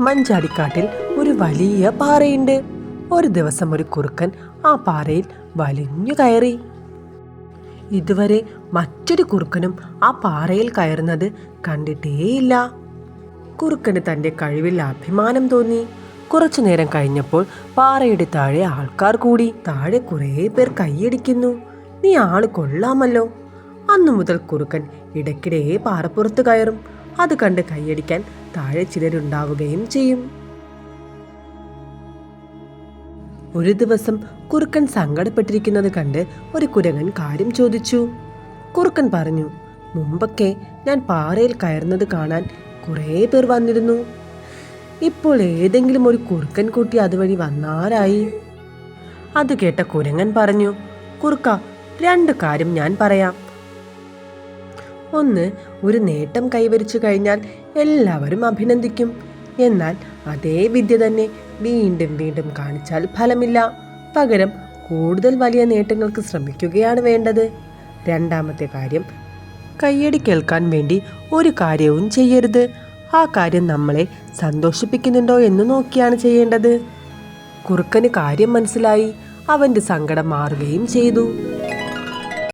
മഞ്ചാടിക്കാട്ടിൽ ഒരു വലിയ പാറയുണ്ട്. ഒരു ദിവസം ഒരു കുറുക്കൻ ആ പാറയിൽ വലിഞ്ഞു കയറി. ഇതുവരെ മറ്റൊരു കുറുക്കനും ആ പാറയിൽ കയറുന്നത് കണ്ടിട്ടേയില്ല. കുറുക്കന് തന്റെ കഴിവിൽ അഭിമാനം തോന്നി. കുറച്ചു നേരം കഴിഞ്ഞപ്പോൾ പാറയുടെ താഴെ ആൾക്കാർ കൂടി താഴെ കുറേ പേർ കൈയടിക്കുന്നു. നീ ആൾ കൊള്ളാമല്ലോ. അന്നു മുതൽ കുറുക്കൻ ഇടയ്ക്കിടെ പാറപ്പുറത്ത് കയറും. അത് കണ്ട് കൈയടിക്കാൻ താഴെ ചിലരുണ്ടാവുകയും ചെയ്യും. ഒരു ദിവസം കുറുക്കൻ സങ്കടപ്പെട്ടിരിക്കുന്നത് കണ്ട് ഒരു കുരങ്ങൻ കാര്യം ചോദിച്ചു. കുറുക്കൻ പറഞ്ഞു മുമ്പൊക്കെ ഞാൻ പാറയിൽ കയറുന്നത് കാണാൻ കുറേ പേർ വന്നിരുന്നു. ഇപ്പോൾ ഏതെങ്കിലും ഒരു കുറുക്കൻ കുട്ടി അതുവഴി വന്നാരായി അത് കേട്ട കുരങ്ങൻ പറഞ്ഞു കുറുക്ക രണ്ട് കാര്യം ഞാൻ പറയാം. ഒന്ന് ഒരു നേട്ടം കൈവരിച്ചു കഴിഞ്ഞാൽ എല്ലാവരും അഭിനന്ദിക്കും. എന്നാൽ അതേ വിദ്യ തന്നെ വീണ്ടും വീണ്ടും കാണിച്ചാൽ ഫലമില്ല. പകരം കൂടുതൽ വലിയ നേട്ടങ്ങൾക്ക് ശ്രമിക്കുകയാണ് വേണ്ടത്. രണ്ടാമത്തെ കാര്യം കയ്യടി കേൾക്കാൻ വേണ്ടി ഒരു കാര്യവും ചെയ്യരുത്. ആ കാര്യം നമ്മളെ സന്തോഷിപ്പിക്കുന്നുണ്ടോ എന്ന് നോക്കിയാണ് ചെയ്യേണ്ടത്. കുറുക്കന് കാര്യം മനസ്സിലായി. അവന്റെ സങ്കടം മാറുകയും ചെയ്തു.